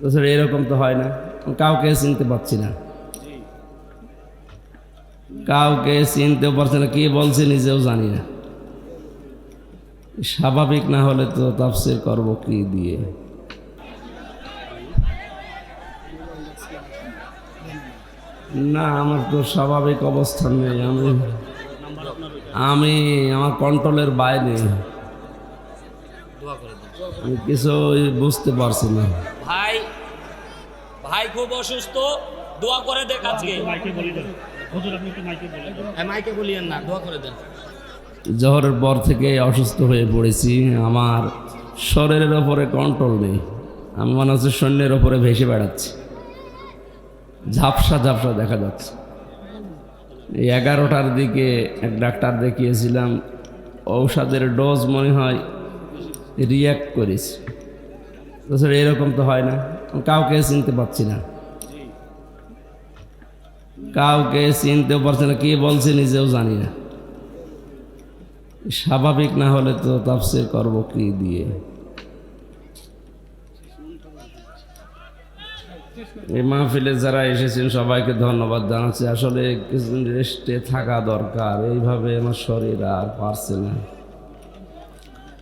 তাছাড়া এরকম তো হয় না। কাউকে চিনতে পারছি না। কাউকে চিনতেও পারছি না, কি বলছে নিজেও জানি না। স্বাভাবিক না হলে তো তাফসির করব কি দিয়ে? না, আমার তো স্বাভাবিক অবস্থান নেই। আমি আমি আমার কন্ট্রোলের বাইরে। আমি কিছু বুঝতে পারছি না। ভাই ভাই খুব অসুস্থ দোয়া করে দেখ আজকে। মাইকে বলি দেন। হুজুর আপনি একটু মাইকে বলে দেন হ্যাঁ, মাইকে বলিয়েন না দোয়া করে দেন। জহরের পর থেকে অসুস্থ হয়ে পড়েছি আমার শরীরের ওপরে কন্ট্রোল নেই। আমি মনে হচ্ছে সৈন্যের ওপরে ভেসে বেড়াচ্ছি। ঝাপসা ঝাপসা দেখা যাচ্ছে। এই এগারোটার দিকে এক ডাক্তার দেখিয়েছিলাম ঔষধের ডোজ মনে হয় রিয়্যাক্ট করেছি। তাছাড়া এরকম তো হয় না। কাউকে চিনতে পারছি না। কাউকে চিনতেও পারছি না, কি বলছে নিজেও জানি না। স্বাভাবিক না হলে তো তাফসির করব কি দিয়ে? এই মাহফিলে যারা এসেছেন সবাইকে ধন্যবাদ জানাচ্ছি। আসলে কিছুদিন রেস্টে থাকা দরকার, এইভাবে আমার শরীর আর পারছে না।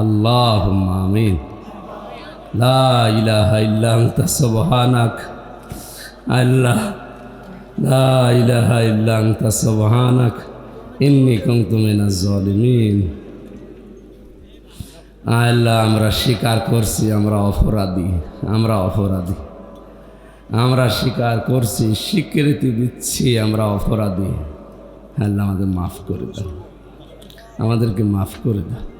আল্লাহ আমিন। লা ইলাহা ইল্লা আনতা, সুবহানাক। আল্লাহ, লা ইলাহা ইল্লা আনতা, সুবহানাক। ইন্নী কুনতু মিনাজ জালিমিন আল্লাহ, আমরা স্বীকার করছি, আমরা অপরাধী আমরা অপরাধী। আমরা স্বীকার করছি, স্বীকৃতি দিচ্ছি, আমরা অপরাধী। আল্লাহ আমাদের মাফ করে দাও। আমাদেরকে মাফ করে দাও।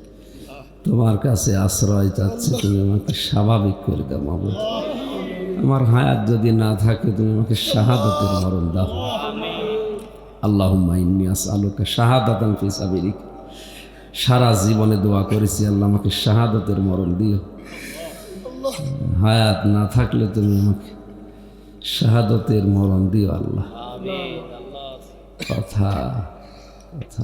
তোমার কাছে আশ্রয় চাচ্ছি তুমি আমাকে স্বাভাবিক করে দাও মামা আমার হায়াত যদি না থাকে তুমি আমাকে শাহাদতের মরণ দাও। আল্লাহ ইন্নিয়াস আলোকা শাহাদাতান ফি সাবিরিক সারা জীবনে দোয়া করেছি আল্লাহ আমাকে শাহাদতের মরণ দিও। হায়াত না থাকলে তুমি আমাকে শাহাদতের মরণ দিও আল্লাহ। কথা কথা।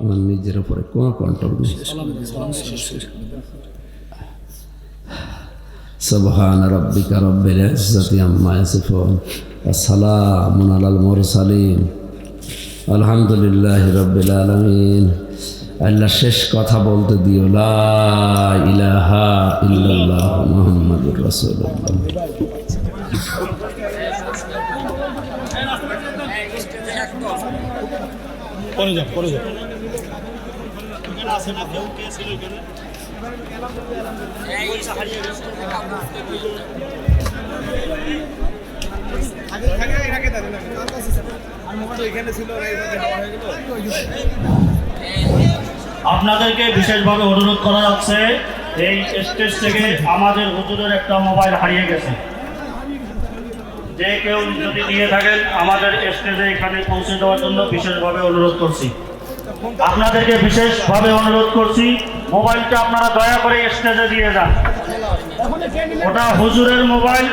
আমার নিজের উপরে কোনো কন্ট্রোল নেই سبحان ربك رب العزة عما يصفون وسلام على المرسلين الحمد لله رب العالمين আল্লাহ শেষ কথা বলতে দিও লা ইলাহা ইল্লাল্লাহ মুহাম্মাদুর রাসূলুল্লাহ আপনাদেরকে বিশেষভাবে অনুরোধ করা যাচ্ছে এই স্টেজ থেকে আমাদের হুজুরের একটা মোবাইল হারিয়ে গেছে। যে কেউ যদি নিয়ে থাকেন, আমাদের স্টেজে এখানে পৌঁছে দেওয়ার জন্য বিশেষভাবে অনুরোধ করছি। আপনাদেরকে বিশেষভাবে অনুরোধ করছি, মোবাইলটা আপনারা দয়া করে স্টেজে দিয়ে যান। ওটা হুজুরের মোবাইল,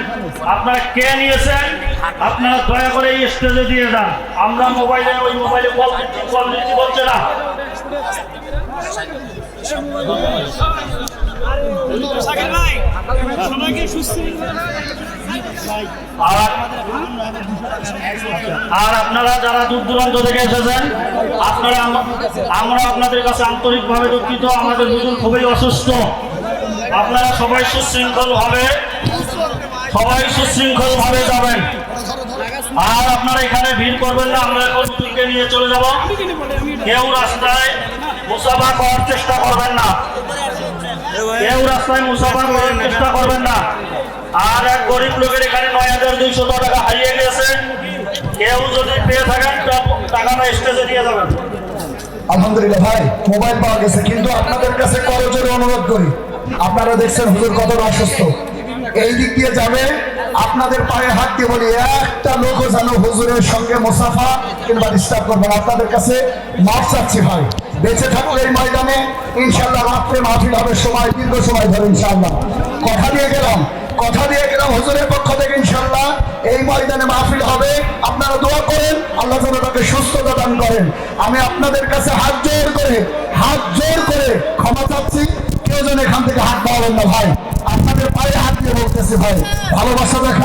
আপনারা কে নিয়েছেন, আপনারা দয়া করে এই স্টেজে দিয়ে যান। আমরা মোবাইলে, ওই মোবাইলে কল দিচ্ছি কল দিচ্ছি বলছে না। আর আপনারা যারা দূর দূরান্ত থেকে এসেছেন, আপনারা আমরা আপনাদের কাছে আন্তরিকভাবে দুঃখিত, আমাদের হুজুর খুবই অসুস্থ। আপনারা সবাই সুশৃঙ্খল ভাবে সবাই সুশৃঙ্খল ভাবে যাবেন। আর আপনারা এখানে ভিড় করবেন না, আমরা এখন নিয়ে চলে যাব। কেউ রাস্তায় মুসাফা করার চেষ্টা করবেন না। কেউ রাস্তায় মুসাফা করার চেষ্টা করবেন না। আর এক গরিব লোকের এখানে নয় হাজার দুইশত টাকা হারিয়ে গেছে। কেউ যদি পেয়ে থাকেন টাকাটা স্টেজে দিয়ে যাবেন। আলহামদুলিল্লাহ ভাই, মোবাইল পাওয়া গেছে, কিন্তু আপনাদের কাছে করজোরে অনুরোধ করি। আপনারা দেখছেন হুজুর কতটা অসুস্থ। এই দিক দিয়ে যাবে, আপনাদের পায়ে হাত দিয়ে বলি, একটা লোকও যেন হুজুরের সঙ্গে মুসাফা কিংবা ডিস্টার্ব করবেন আপনাদের কাছে মাফ চাচ্ছি ভাই। বেঁচে থাকলে এই ময়দানে ইনশাল্লাহ রাত্রে মাহফিল হবে, সময়, দীর্ঘ সময় ধরে ইনশাল্লাহ কথা দিয়ে গেলাম, কথা দিয়ে গেলাম হুজুরের পক্ষ থেকে ইনশাল্লাহ এই ময়দানে মাহফিল হবে, আপনারা দোয়া করেন, আল্লাহ যেন তাকে সুস্থতা দান করেন। আমি আপনাদের কাছে হাত জোর করে, হাত জোর করে ক্ষমা চাচ্ছি, কেউ যেন এখান থেকে হাত পাওয়াবেন না ভাই। আপনাদের পায়ে হাত দিয়ে বলতেছি ভাই, ভালোবাসা দেখা